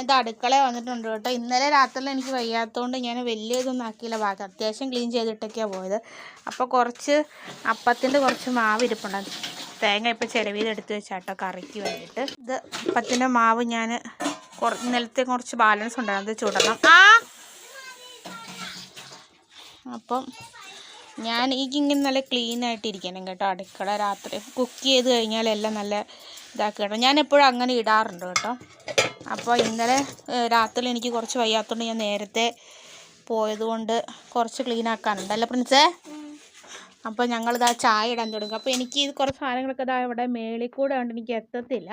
ഇത് അടുക്കള വന്നിട്ടുണ്ട് കേട്ടോ. ഇന്നലെ രാത്രിയിൽ എനിക്ക് വയ്യാത്തതുകൊണ്ട് ഞാൻ വലിയ ഇതൊന്നും ആക്കിയില്ല. ഭാഗം അത്യാവശ്യം ക്ലീൻ ചെയ്തിട്ടൊക്കെയാണ് പോയത്. അപ്പോൾ കുറച്ച് അപ്പത്തിന്റെ കുറച്ച് മാവ് ഇരിപ്പുണ്ട്. തേങ്ങ ഇപ്പോൾ ചിലവിൽ എടുത്ത് വെച്ചാട്ടോ കറിക്ക് വേണ്ടിയിട്ട്. ഇത് അപ്പത്തിന്റെ മാവ് ഞാൻ കുറച്ച് ഇന്നലത്തെ കുറച്ച് ബാലൻസ് ഉണ്ടായിരുന്നു. അത് ചുടണം. ആ! അപ്പം ഞാൻ എനിക്കിങ്ങനെ നല്ല ക്ലീൻ ആയിട്ട് ഇരിക്കണം കേട്ടോ അടുക്കള രാത്രി. കുക്ക് ചെയ്ത് കഴിഞ്ഞാൽ എല്ലാം നല്ല ഇതാക്കി കേട്ടോ ഞാൻ എപ്പോഴും അങ്ങനെ ഇടാറുണ്ട് കേട്ടോ. അപ്പോൾ ഇന്നലെ രാത്രി എനിക്ക് കുറച്ച് വയ്യാത്തതുകൊണ്ട് ഞാൻ നേരത്തെ പോയതുകൊണ്ട് കുറച്ച് ക്ലീൻ ആക്കാനുണ്ട്. അല്ലേ പ്രിൻസേ? അപ്പോൾ ഞങ്ങളിതാ ചായ ഇടാൻ തുടങ്ങും. അപ്പോൾ എനിക്ക് ഇത് കുറച്ച് സാധനങ്ങളൊക്കെ ഇതാ ഇവിടെ മേളിൽ കൂടെ ഉണ്ട്. എനിക്ക് എത്തത്തില്ല.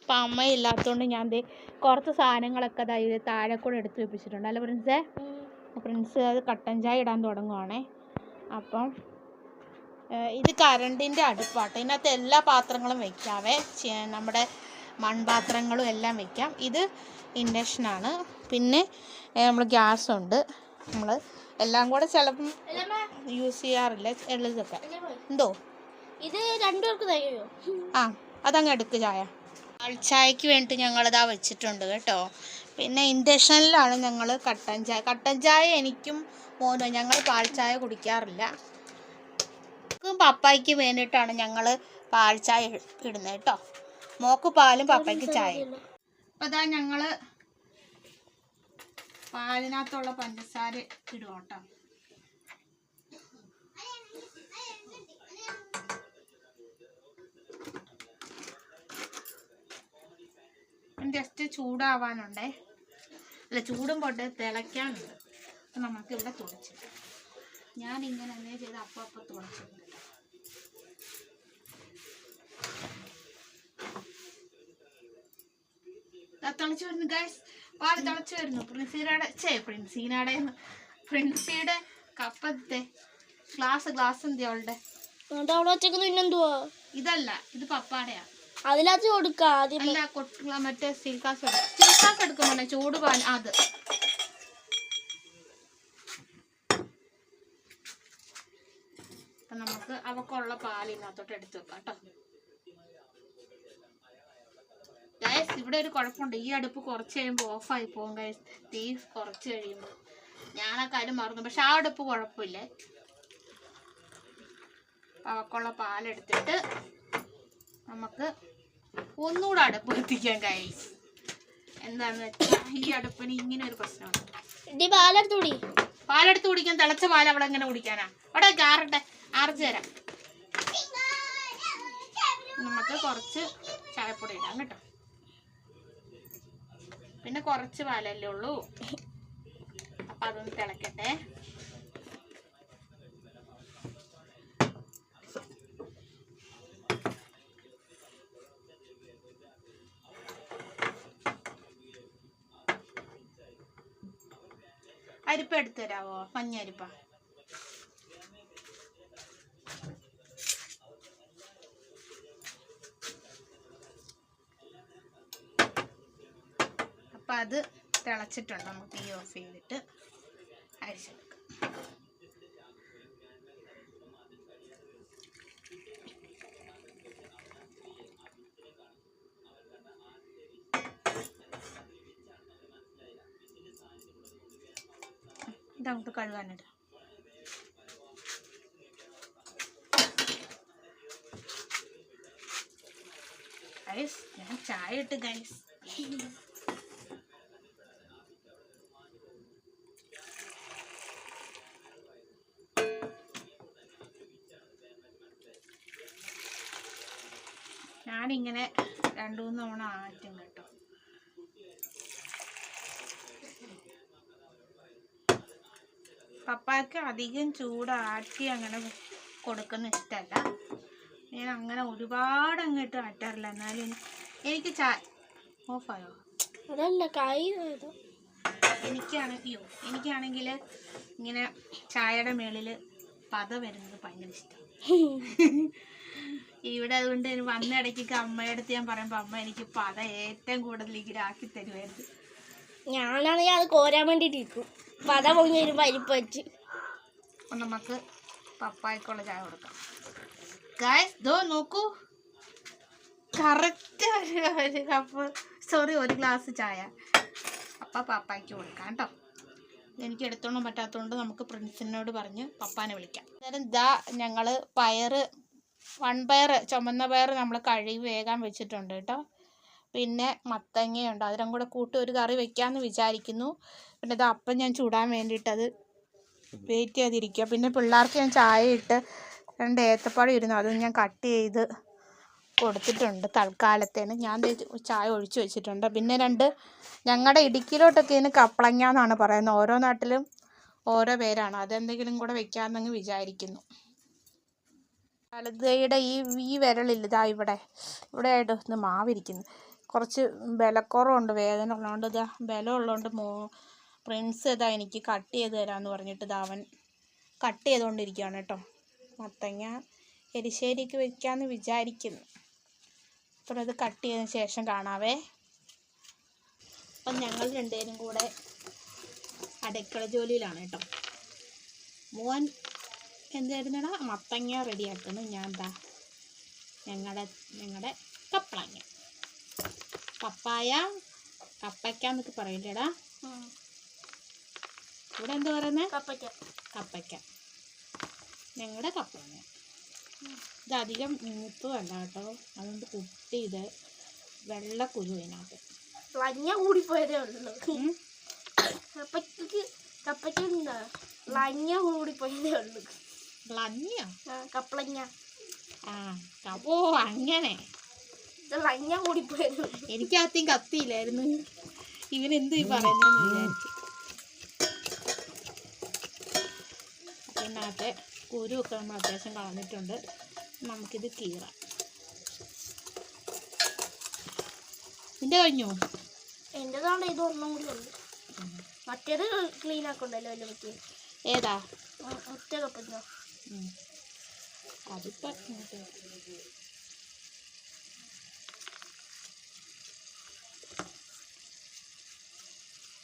അപ്പം അമ്മ ഇല്ലാത്തതുകൊണ്ട് ഞാൻ ദേ കുറച്ച് സാധനങ്ങളൊക്കെ ഇതാ ഇത് താഴെ കൂടെ എടുത്ത് വെപ്പിച്ചിട്ടുണ്ട്. അല്ലേ പ്രിൻസേ? പ്രിൻസ് അത് കട്ടൻ ചായ ഇടാൻ തുടങ്ങുവാണേ. അപ്പം ഇത് കരണ്ടിന്റെ അടുപ്പാട്ടോ. ഇതിനകത്ത് എല്ലാ പാത്രങ്ങളും വെക്കാവേ. നമ്മുടെ മൺപാത്രങ്ങളും എല്ലാം വെക്കാം. ഇത് ഇൻഡക്ഷനാണ് പിന്നെ നമ്മൾ ഗ്യാസ് ഉണ്ട്. നമ്മൾ എല്ലാം കൂടെ ചിലപ്പം യൂസ് ചെയ്യാറില്ല. എളുതൊക്കെ എന്തോ? ഇത് രണ്ടുപേർക്ക് ആ അതങ്ങ് എടുക്ക് ചായ. ചായക്ക് വേണ്ടിയിട്ട് ഞങ്ങളിതാ വെച്ചിട്ടുണ്ട് കേട്ടോ. പിന്നെ ഇൻഡക്ഷനിലാണ് ഞങ്ങൾ കട്ടൻ ചായ. കട്ടൻ ചായ എനിക്കും മോനോ ഞങ്ങൾ പാൽ ചായ കുടിക്കാറില്ല. മോക്കും പപ്പായ്ക്ക് വേണ്ടിയിട്ടാണ് ഞങ്ങൾ പാൽ ചായ ഇടുന്നത് കേട്ടോ മോക്ക് പാലും പപ്പയ്ക്ക് ചായ അപ്പം അതാ ഞങ്ങൾ പാലിനകത്തുള്ള പഞ്ചസാര ഇടുക കേട്ടോ ജസ്റ്റ് ചൂടാവാനുണ്ടേ. അല്ല ചൂടും പോട്ടെ തിളയ്ക്കാനുണ്ട്. അപ്പം നമുക്ക് ഇവിടെ തുളച്ചിട്ട് ഞാൻ ഇങ്ങനെ തന്നെ ചെയ്ത് അപ്പം അപ്പം തുളച്ചിട്ടുണ്ട് തിളച്ച് വരുന്നു ഗൈസ് പാൽ തിളച്ച് വരുന്നു. പ്രിൻസിയുടെ ചേ പ്രിൻസീനയുടെ പ്രിൻസിയുടെ കപ്പത്തെ ഗ്ലാസ് ഗ്ലാസ് എന്തി അവളുടെ? ഇതല്ല ഇത് പപ്പാടയാ. അതിനകത്ത് കൊടുക്കാം മറ്റേ സ്റ്റീൽ ഗ്ലാസ് എടുക്കുമ്പോ സ്റ്റീൽ ഗ്ലാസ് എടുക്കുമ്പോൾ ചൂട് പാൽ അത്. നമുക്ക് അവക്കുള്ള പാൽ ഇതിനകത്തോട്ട് എടുത്ത് വെക്കാം കേട്ടോ. ഗൈസ് ഇവിടെ ഒരു കുഴപ്പമുണ്ട്. ഈ അടുപ്പ് കുറച്ച് കഴിയുമ്പോൾ ഓഫായി പോകും ഗൈസ് തീ കുറച്ച് കഴിയുമ്പോൾ ഞാൻ ആ കാര്യം മറന്നു. പക്ഷെ ആ അടുപ്പ് കുഴപ്പമില്ലേ. അവക്കുള്ള പാലെടുത്തിട്ട് നമുക്ക് ഒന്നുകൂടെ അടുപ്പ് എത്തിക്കാം ഗൈസ് എന്താന്ന് വെച്ചാൽ ഈ അടുപ്പിന് ഇങ്ങനെ ഒരു പ്രശ്നമാണ് പാലെടുത്ത് കുടിക്കാൻ തിളച്ച പാൽ അവിടെ എങ്ങനെ കുടിക്കാനാ? അവിടെ ആറട്ടെ ആർച്ച് തരാം. നമുക്ക് കുറച്ച് ചായപ്പൊടി ഇടാം കേട്ടോ. പിന്നെ കുറച്ച് പാലല്ലേ ഉള്ളൂ. അപ്പൊ അതൊന്ന് തിളക്കട്ടെ. അരിപ്പ് എടുത്തു തരാവോ? മഞ്ഞ അരിപ്പ. അപ്പൊ അത് തിളച്ചിട്ടുണ്ട്. നമുക്ക് തീ ഓഫ് ചെയ്തിട്ട് അരിച്ചെടുക്കാം. ഇതങ്ങോട്ട് കഴുകാനിടാം. ഗൈസ് ഞാൻ ചായ ഇട്ട് ഗൈസ് ഞാനിങ്ങനെ രണ്ടു മൂന്ന് തവണ ആറ്റും കേട്ടോ. പപ്പായ്ക്ക് അധികം ചൂടാറ്റി അങ്ങനെ കൊടുക്കുന്ന ഇഷ്ടമല്ല ഞാൻ അങ്ങനെ ഒരുപാട് അങ്ങോട്ട് ആറ്റാറില്ല. എന്നാലും എനി- എനിക്ക് ചാ ഓഫായോ അതല്ല കൈ. എനിക്കാണ് അയ്യോ എനിക്കാണെങ്കിൽ ഇങ്ങനെ ചായയുടെ മേളിൽ പത വരുന്നത് ഭയങ്കര ഇഷ്ടം. ഇവിടെ അതുകൊണ്ട് വന്ന ഇടയ്ക്കൊക്കെ അമ്മയുടെ അടുത്ത് ഞാൻ പറയുമ്പോൾ അമ്മ എനിക്ക് പത ഏറ്റവും കൂടുതൽ ഇങ്ങനെ ആക്കി തരുമായിരുന്നു. ഞാനാണെങ്കിൽ അത് കോരാൻ വേണ്ടിട്ട് ഇരിക്കും. പത പൊങ്ങി വരുമ്പോ അരിപ്പ് വെച്ച് നമുക്ക് പപ്പായ്ക്കുള്ള ചായ കൊടുക്കാം. ഗായ്സ് ദോ നോക്കൂ. കറക്റ്റ് ഒരു കപ്പ് സോറി ഒരു ഗ്ലാസ് ചായ. അപ്പ പാപ്പായ്ക്ക് കൊടുക്കാം കേട്ടോ. എനിക്ക് എടുത്തോണ്ട് പറ്റാത്തതുകൊണ്ട് നമുക്ക് പ്രിൻസിനോട് പറഞ്ഞ് പപ്പാനെ വിളിക്കാം. അന്നേരം ഇതാ ഞങ്ങൾ പയറ് വൺപയർ ചുമന്ന പയർ നമ്മൾ കഴുകി വേഗം വെച്ചിട്ടുണ്ട് കേട്ടോ. പിന്നെ മത്തങ്ങയുണ്ട്. അതിനും കൂടെ കൂട്ടി ഒരു കറി വെക്കാമെന്ന് വിചാരിക്കുന്നു. പിന്നെ ഇത് അപ്പം ഞാൻ ചൂടാൻ വേണ്ടിയിട്ടത് വെയിറ്റ് ചെയ്തിരിക്കുക പിന്നെ പിള്ളേർക്ക് ഞാൻ ചായ ഇട്ട് രണ്ട് ഏത്തപ്പഴം ഇരുന്നു. അതും ഞാൻ കട്ട് ചെയ്ത് കൊടുത്തിട്ടുണ്ട് തൽക്കാലത്തേന്. ഞാൻ ചായ ഒഴിച്ചു വെച്ചിട്ടുണ്ട്. പിന്നെ രണ്ട് ഞങ്ങളുടെ ഇടുക്കിയിലോട്ടൊക്കെ ഇതിന് കപ്പളങ്ങ എന്നാണ് പറയുന്നത്. ഓരോ നാട്ടിലും ഓരോ പേരാണ്. അതെന്തെങ്കിലും കൂടെ വെക്കാമെന്നങ്ങ് വിചാരിക്കുന്നു. വലതുകൈയുടെ ഈ ഈ വിരലില്ല ഇതാ ഇവിടെ. ഇവിടെ ആയിട്ട് ഒന്ന് മാവിരിക്കുന്നു. കുറച്ച് ബലക്കുറവുണ്ട് വേദന ഉള്ളതുകൊണ്ട് ഇതാ ബലം ഉള്ളതുകൊണ്ട് മോ പ്രിൻസ് ഇതാ എനിക്ക് കട്ട് ചെയ്ത് തരാമെന്ന് പറഞ്ഞിട്ട് ഇതാ അവൻ കട്ട് ചെയ്തുകൊണ്ടിരിക്കുകയാണ് കേട്ടോ. മത്തങ്ങ എരിശ്ശേരിക്ക് വെക്കാമെന്ന് വിചാരിക്കുന്നു. അപ്പോൾ അത് കട്ട് ചെയ്തതിന് ശേഷം കാണാവേ. അപ്പം ഞങ്ങൾ രണ്ടുപേരും കൂടെ അടുക്കള ജോലിയിലാണ് കേട്ടോ. മോൻ എന്തായിരുന്നടാ? മത്തങ്ങ റെഡിയാക്കുന്നു. ഞാൻ എന്താ ഞങ്ങളുടെ ഞങ്ങളുടെ കപ്പളങ്ങ. പപ്പായ കപ്പയ്ക്ക എന്നൊക്കെ പറയില്ലേടാ? ഇവിടെ എന്താ പറയുന്നത് കപ്പയ്ക്ക. കപ്പയ്ക്ക. ഞങ്ങളുടെ കപ്പളങ്ങ. ഇത് അധികം മൂത്തതല്ല കേട്ടോ അതുകൊണ്ട് കുട്ടി ഇത് വെള്ളക്കുരു അതിനകത്ത്. ലഞ്ഞ കൂടിപ്പോയതേ ഉള്ളൂ. കപ്പയ്ക്ക് കപ്പയ്ക്ക് എന്താ? ലഞ്ഞ കൂടിപ്പോയതേ ഉള്ളൂ. ആ, കപ്പളങ്ങ ആ ഓ അങ്ങനെ. ലഞ്ഞ കൂടി ഉള്ളൂ എനിക്ക് ആദ്യം കത്തിയില്ലായിരുന്നു. ഇവനെന്ത് പറയുന്നത് പറയുന്നതെന്ന് വിചാരിച്ചു. അതിനകത്ത് കുരുവൊക്കെ നമ്മൾ അത്യാവശ്യം കളഞ്ഞിട്ടുണ്ട്. നമുക്കിത് കീറാം. നിന്റെ കഴിഞ്ഞു? എന്റെതാണ് ഇത് ഒന്നും കൂടി ഉണ്ട്. മറ്റേത് ക്ലീൻ ആക്കണ്ടല്ലോ അല്ലേ മറ്റേ ഏതാ? ഒറ്റ കപ്പയ്ക്ക ഉം. അതിപ്പോ ഇങ്ങോട്ട്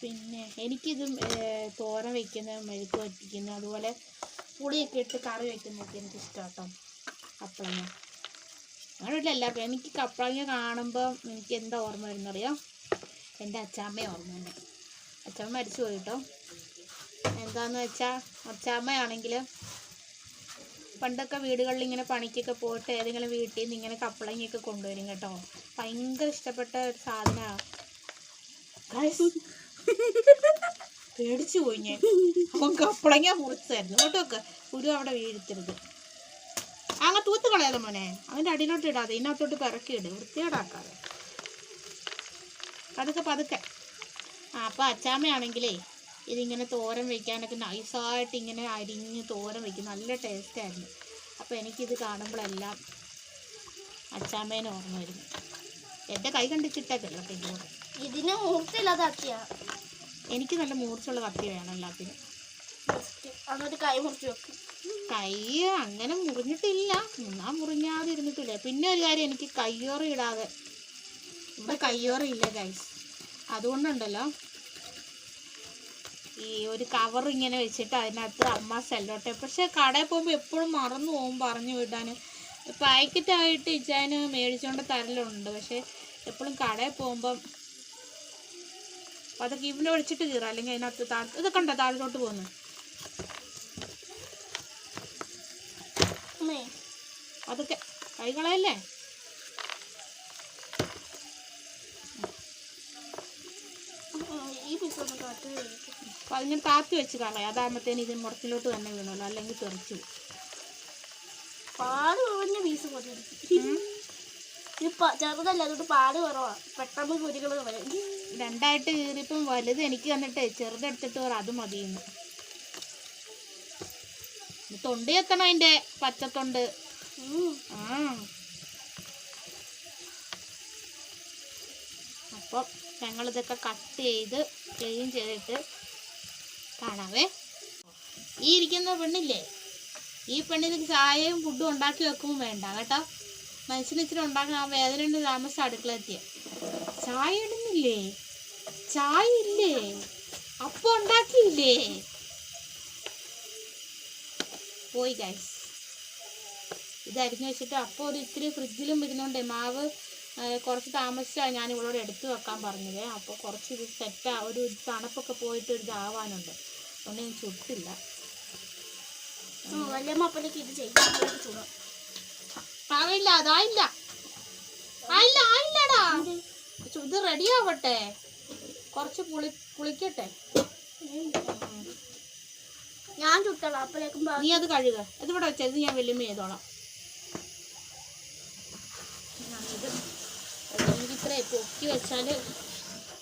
പിന്നെ എനിക്കിത് തോരൻ വയ്ക്കുന്ന മെഴുക്ക് വറ്റിക്കുന്ന അതുപോലെ പുളിയൊക്കെ ഇട്ട് കറി വയ്ക്കുന്നതൊക്കെ എനിക്ക് ഇഷ്ടമാട്ടോ കപ്പളങ്ങ അങ്ങനെയുള്ള എല്ലാവർക്കും. എനിക്ക് കപ്പളങ്ങ കാണുമ്പോൾ എനിക്ക് എന്താ ഓർമ്മ വരുന്നറിയാം? എന്റെ അച്ചാമ്മയെ ഓർമ്മ തന്നെ അച്ചാമ്മ മരിച്ചു പോയിട്ടോ എന്താന്ന് വെച്ചാൽ അച്ചാമ്മയാണെങ്കിൽ പണ്ടൊക്കെ വീടുകളിൽ ഇങ്ങനെ പണിക്കൊക്കെ പോയിട്ട് ഏതെങ്കിലും വീട്ടിൽ നിന്ന് ഇങ്ങനെ കപ്പളങ്ങയൊക്കെ കൊണ്ടുവരും കേട്ടോ. ഭയങ്കര ഇഷ്ടപ്പെട്ട ഒരു സാധനമാണ് പേടിച്ചു പോയി ഞാൻ. അവൻ കപ്പളങ്ങ മുറിച്ചായിരുന്നു. കേട്ടോക്ക് ഒരു അവിടെ വീഴ്ത്തരുത് അങ്ങ് തൂത്ത് കളയാതെ മോനെ? അതിന്റെ അടിയിലോട്ട് ഇടാതെ ഇതിനകത്തോട്ട് പിറക്കി ഇട്. വൃത്തികേടാക്കാതെ. പതുക്കെ പതുക്കെ. ആ അപ്പോൾ അച്ചാമ്മയാണെങ്കിലേ ഇതിങ്ങനെ തോരൻ വയ്ക്കാനൊക്കെ നൈസായിട്ട് ഇങ്ങനെ അരിഞ്ഞ് തോരൻ വയ്ക്കും നല്ല ടേസ്റ്റായിരുന്നു അപ്പോൾ എനിക്കിത് കാണുമ്പോഴെല്ലാം അച്ചാമ്മേനെ ഓർമ്മ വരുന്നു. എന്റെ കൈ കണ്ടിച്ചിട്ടേക്കല്ലോ പിന്നോട് ഇതിന് മൂർച്ചയില്ലാത്ത ആക്കിയാ എനിക്ക് നല്ല മൂർച്ചയുള്ള കത്തി വേണം എല്ലാത്തിനും. ജസ്റ്റ് കൈ മുറിച്ച് വെക്കും. കൈ അങ്ങനെ മുറിഞ്ഞിട്ടില്ല. ഒന്നാ മുറിഞ്ഞാതെ ഇരുന്നിട്ടില്ല പിന്നെ ഒരു കാര്യം എനിക്ക് കയ്യോറ ഇടാതെ. ഇവിടെ കയ്യോറ ഇല്ല ഗൈസ് അതുകൊണ്ടുണ്ടല്ലോ ഈ ഒരു കവർ ഇങ്ങനെ വെച്ചിട്ട് അതിനകത്ത് അമ്മ സെല്ലോട്ടെ പക്ഷെ കടയിൽ പോകുമ്പോൾ എപ്പോഴും മറന്നു പോകും പറഞ്ഞു വിടാൻ. പാക്കറ്റായിട്ട് ഇച്ചാന് മേടിച്ചുകൊണ്ട് തരലുണ്ട്. പക്ഷെ എപ്പോഴും കടയിൽ പോകുമ്പം അതൊക്കെ ഇവിടെ ഒഴിച്ചിട്ട് കീറാം. അല്ലെങ്കിൽ അതിനകത്ത് താഴ് ഇതൊക്കെ ഉണ്ടോ താഴോട്ട് പോകുന്നു അതൊക്കെ കൈകളയല്ലേ ഉം, ഈ അപ്പം അതിങ്ങനെ താത്തി വെച്ച് കളയാം അതാകുമ്പോഴത്തേന് ഇത് മുറത്തിലോട്ട് തന്നെ വീണല്ലോ. അല്ലെങ്കിൽ തെറിച്ചു പാട് കുറഞ്ഞ പീസ്. ഇത് ചെറുതല്ല അതുകൊണ്ട് പാൽ കുറവാ. പെട്ടെന്ന് കുരുകൾ വരും. രണ്ടായിട്ട് കീറിയപ്പം വലുത് എനിക്ക് തന്നിട്ട്. ചെറുതെടുത്തിട്ട് പറ അത് മതിയെന്ന്. തൊണ്ട് തൊണ്ടി എത്തണം അതിന്റെ പച്ചത്തൊണ്ട്. ആ. അപ്പം ഞങ്ങളിതൊക്കെ കട്ട് ചെയ്ത് ക്ലീൻ ചെയ്തിട്ട് കാണാവേ. ഈ ഇരിക്കുന്ന പെണ്ണില്ലേ? ഈ പെണ്ണിന് ചായയും ഫുഡും ഉണ്ടാക്കി വെക്കുമ്പോൾ വേണ്ട കേട്ടോ? മനുഷ്യന് ഇച്ചിരി ഉണ്ടാക്കാൻ ആ വേദന ഉണ്ട് താമസം അടുക്കളെത്തിയ ചായ ഇടുന്നില്ലേ? ചായ ഇല്ലേ? അപ്പം ഉണ്ടാക്കിയില്ലേ? പോയി ഗൈസ് ഇത് അരിഞ്ഞു വെച്ചിട്ട് അപ്പോൾ ഒരു ഇത്തിരി ഫ്രിഡ്ജിലും വരുന്നുണ്ട്. മാവ് കുറച്ച് താമസിച്ചാണ് ഞാൻ ഇവളോട് എടുത്തു വെക്കാൻ പറഞ്ഞത്. അപ്പോൾ കുറച്ച് ഇത് സെറ്റാ ഒരു തണുപ്പൊക്കെ പോയിട്ട് ഒരു ഇതാവാനുണ്ട്. അതുകൊണ്ട് ഞാൻ ചുട്ടില്ല. വലിയമ്മ ഇത് ചെയ്യും. ചൂടാ. ആയില്ല അതായില്ല ആയില്ല ആയില്ലടാ ചു- ഇത് റെഡി ആവട്ടെ. കുറച്ച് പുളി പുളിക്കട്ടെ. ഞാൻ ചുട്ടോളാം അപ്പഴേക്കും നീ അത് കഴുക. ഇത് ഇവിടെ വെച്ചത് ഞാൻ വലിയ ചെയ്തോളാം ഞാനിത് ഇത്ര പൊക്കി വെച്ചാൽ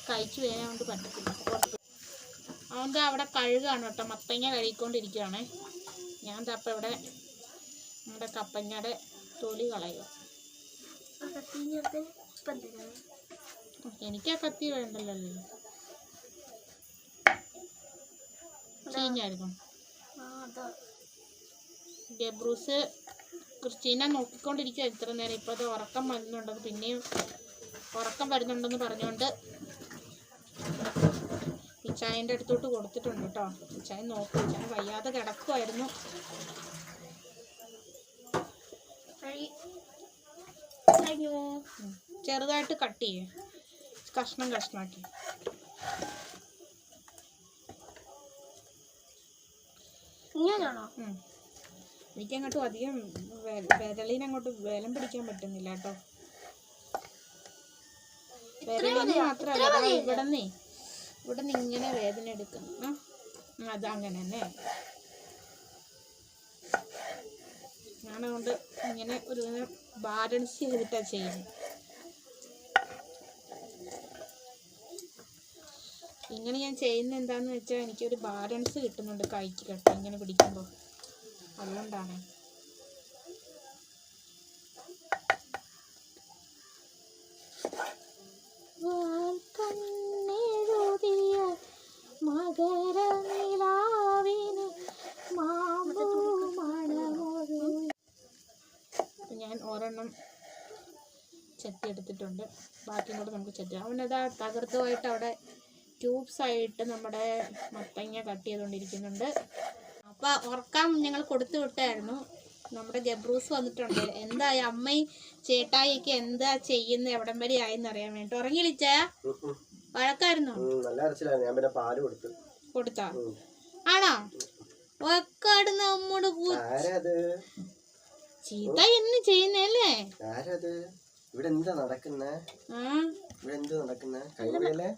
കഴിച്ചു വരാൻ കൊണ്ട് പറ്റത്തില്ല. അതുകൊണ്ട് അവിടെ കഴുകാണ് കേട്ടോ. മത്തങ്ങ കഴുകിക്കൊണ്ടിരിക്കുകയാണേ ഞാൻ തപ്പം ഇവിടെ നമ്മുടെ കപ്പങ്ങയുടെ തൊലി കളയുക എനിക്ക് ആ കത്തി വേണ്ടല്ലോ അതാ ഗബ്രൂസ് ക്രിസ്റ്റീന നോക്കിക്കൊണ്ടിരിക്കുക ഇത്ര നേരം ഇപ്പോൾ അത് ഉറക്കം വന്നിട്ടുണ്ടത് പിന്നെയും ഉറക്കം വരുന്നുണ്ടെന്ന് പറഞ്ഞുകൊണ്ട് ഇച്ചായന്റെ അടുത്തോട്ട് കൊടുത്തിട്ടുണ്ട് കേട്ടോ. ഇച്ചായൻ നോക്കും ഇച്ചായൻ വയ്യാതെ കിടക്കുമായിരുന്നു. ചെറുതായിട്ട് കട്ട് ചെയ്യേ. കഷ്ണം കഷ്ണമാക്കി ഇങ്ങനെയാണോ. എനിക്കങ്ങോട്ടും അധികം വിരലിനങ്ങോട്ട് വേലം പിടിക്കാൻ പറ്റുന്നില്ല കേട്ടോ. വിരലിന് മാത്രമല്ല ഇവിടെ ഇവിടുന്നേ. ഇവിടെ നിന്ന് ഇങ്ങനെ വേദന എടുക്കുന്നു. അതങ്ങനെ തന്നെ. ഞാനതുകൊണ്ട് ഇങ്ങനെ ഒരു ബാലൻസ് ചെയ്തിട്ടാണ് ചെയ്യുന്നത്. ഇങ്ങനെ ഞാൻ ചെയ്യുന്ന എന്താന്ന് വെച്ചാൽ എനിക്കൊരു ബാലൻസ് കിട്ടുന്നുണ്ട് കൈക്ക് കേട്ടോ ഇങ്ങനെ പിടിക്കുമ്പോൾ അതുകൊണ്ടാണ്. ഒരെണ്ണം ചെത്തി എടുത്തിട്ടുണ്ട് ബാക്കിയും കൂടെ നമുക്ക് ചെത്തി അവനതാ തകർത്തുമായിട്ട് അവിടെ ട്യൂബ്സ് ആയിട്ട് നമ്മുടെ മത്തങ്ങ കട്ട് ചെയ്തുകൊണ്ടിരിക്കുന്നുണ്ട് അപ്പോൾ ഉറക്കാൻ ഞങ്ങൾ കൊടുത്തു വിട്ടായിരുന്നു നമ്മുടെ ഗബ്രൂസ് വന്നിട്ടുണ്ട് എന്താ അമ്മയും ചേട്ടായിക്ക് എന്താ ചെയ്യുന്ന എവിടം വരെ ആയെന്ന് അറിയാൻ വേണ്ടി ഉറങ്ങിയിളിച്ച വഴക്കായിരുന്നു കൊടുത്തു ആണോ വക്കാട് നമ്മോട് ചീത്ത എന്ന് ചെയ്യുന്നല്ലേ ആരത്? ഇവിടെ എന്താ നടക്കുന്നേ? ഇവിടെ എന്താ നടക്കുന്നേ? കഴിവല്ലേ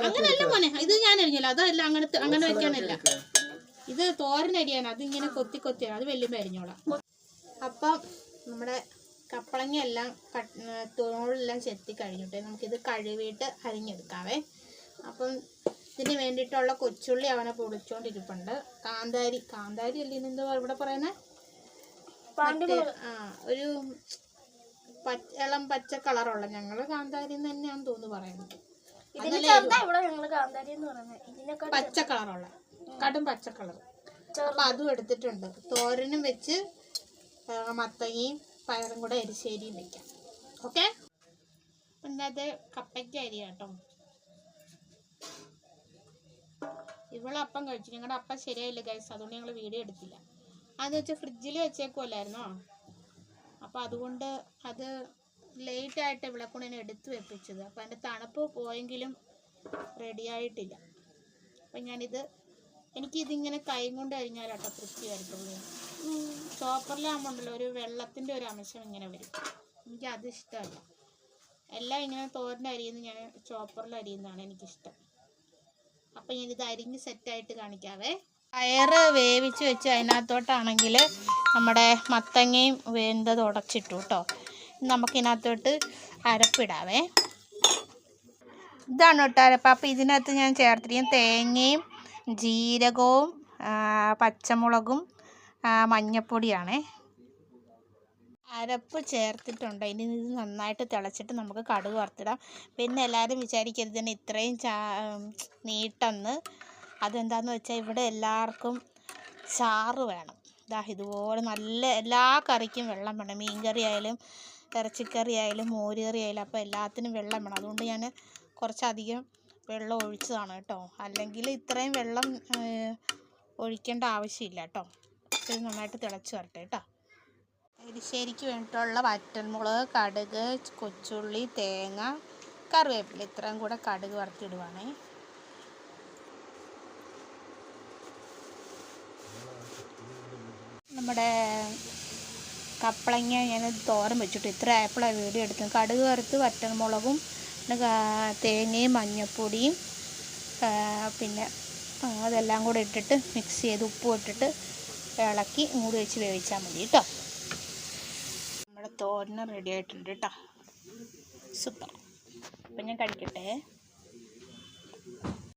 അങ്ങനല്ല മോനെ ഇത് ഞാൻ അരിഞ്ഞല്ലോ അതല്ല അങ്ങനത്തെ അങ്ങനെ വെക്കാനല്ല ഇത് തോരനരിയാണ് അത് ഇങ്ങനെ കൊത്തി കൊത്തിയാണ് അത് വലിയ അരിഞ്ഞോളാം അപ്പം നമ്മുടെ കപ്പളങ്ങ എല്ലാം കട്ട് തോളെല്ലാം ചെത്തി കഴിഞ്ഞിട്ട് നമുക്കിത് കഴുകിയിട്ട് അരിഞ്ഞെടുക്കാവേ. അപ്പം ഇതിന് വേണ്ടിയിട്ടുള്ള കൊച്ചുള്ളി അവനെ പൊളിച്ചോണ്ടിരിപ്പുണ്ട്. കാന്താരി കാന്താരി അല്ലേ ഇതെന്തോ ഇവിടെ പറയുന്നത് ആ ഒരു ഇളം പച്ച കളറുള്ള. ഞങ്ങൾ കാന്താരി എന്ന് തോന്നുന്നു പറയുന്നത്. ഞങ്ങൾ പച്ച കളറുള്ള. കടും പച്ച കളർ അപ്പൊ അതും എടുത്തിട്ടുണ്ട്. തോരനും വെച്ച് മത്തങ്ങയും പയറും കൂടെ എരിശ്ശേരിയും വെക്കാം. ഓക്കെ? പിന്നെ അത് കപ്പയ്ക്ക അരി കേട്ടോ ഇവളപ്പം കഴിച്ചു. ഞങ്ങളുടെ അപ്പം ശരിയായില്ല ഗൈസ് അതുകൊണ്ട് ഞങ്ങൾ വീഡിയോ എടുത്തില്ല. അതെന്ന് വെച്ചാൽ ഫ്രിഡ്ജിൽ വെച്ചേക്കുമല്ലായിരുന്നോ അപ്പോൾ അതുകൊണ്ട് അത് ലേറ്റ് ആയിട്ട് ഇവിടെ കൊണ്ട് ഞാൻ എടുത്ത് വെപ്പിച്ചത്. അപ്പോൾ അതിന്റെ തണുപ്പ് പോയെങ്കിലും റെഡി ആയിട്ടില്ല. അപ്പം ഞാനിത് എനിക്കിതിങ്ങനെ കൈ കൊണ്ട് അരിഞ്ഞാലാട്ടോ തൃപ്തി വരത്തുള്ളൂ. ചോപ്പറിലാകുമ്പോണ്ടല്ലോ ഒരു വെള്ളത്തിന്റെ ഒരു അംശം ഇങ്ങനെ വരും. എനിക്ക് അത് ഇഷ്ടമല്ല എല്ലാം ഇങ്ങനെ തോരന്റെ അരിയുന്ന ഞാൻ ചോപ്പറിൽ അരിയുന്നതാണ് എനിക്കിഷ്ടം. അപ്പം ഞാനിത് അരിഞ്ഞ് സെറ്റായിട്ട് കാണിക്കാവേ. പയറ് വേവിച്ച് വെച്ച് അതിനകത്തോട്ടാണെങ്കിൽ നമ്മുടെ മത്തങ്ങയും വെന്തത് ഉടച്ചിട്ടു കേട്ടോ നമുക്കിതിനകത്തോട്ട് അരപ്പിടാവേ. ഇതാണ് കേട്ടോ അരപ്പ്. അപ്പോൾ ഇതിനകത്ത് ഞാൻ ചേർത്തിരിക്കും തേങ്ങയും ജീരകവും പച്ചമുളകും മഞ്ഞപ്പൊടിയാണേ. അരപ്പ് ചേർത്തിട്ടുണ്ട്. ഇനി ഇത് നന്നായിട്ട് തിളച്ചിട്ട് നമുക്ക് കടുക് വറുത്തിടാം. പിന്നെ എല്ലാവരും വിചാരിക്കരുത് തന്നെ ഇത്രയും ചാ നീട്ടെന്ന്. അതെന്താണെന്ന് വെച്ചാൽ ഇവിടെ എല്ലാവർക്കും ചാറ് വേണം. ഇതാ ഇതുപോലെ നല്ല എല്ലാ കറിക്കും വെള്ളം വേണം. മീൻ കറി ആയാലും ഇറച്ചിക്കറി ആയാലും മോര് കറി ആയാലും അപ്പോൾ എല്ലാത്തിനും വെള്ളം വേണം. അതുകൊണ്ട് ഞാൻ കുറച്ചധികം വെള്ളം ഒഴിച്ചതാണ് കേട്ടോ. അല്ലെങ്കിൽ ഇത്രയും വെള്ളം ഒഴിക്കേണ്ട ആവശ്യമില്ല കേട്ടോ. ഇത് നന്നായിട്ട് തിളച്ച് വരട്ടെ കേട്ടോ. എരിശ്ശേരിക്ക് വേണ്ടിയിട്ടുള്ള വറ്റൽമുളക് കടുക് കൊച്ചുള്ളി തേങ്ങ കറിവേപ്പില ഇത്രയും കൂടെ കടുക് വറുത്തിടുവാണേ. നമ്മുടെ കപ്പളങ്ങ ഞാൻ തോരം വെച്ചിട്ട് ഇത്ര ആയപ്പോഴാണ് വീഡിയോ എടുത്തത്. കടുക് വറുത്ത് വറ്റൽമുളകും തേങ്ങയും മഞ്ഞൾപ്പൊടിയും പിന്നെ അതെല്ലാം കൂടെ ഇട്ടിട്ട് മിക്സ് ചെയ്ത് ഉപ്പും ഇട്ടിട്ട് ഇളക്കി മൂടി വെച്ച് വേവിച്ചാൽ മതി കേട്ടോ. തോരന് റെഡി ആയിട്ടുണ്ട് കേട്ടോ സൂപ്പർ. അപ്പം ഞാൻ കഴിക്കട്ടെ.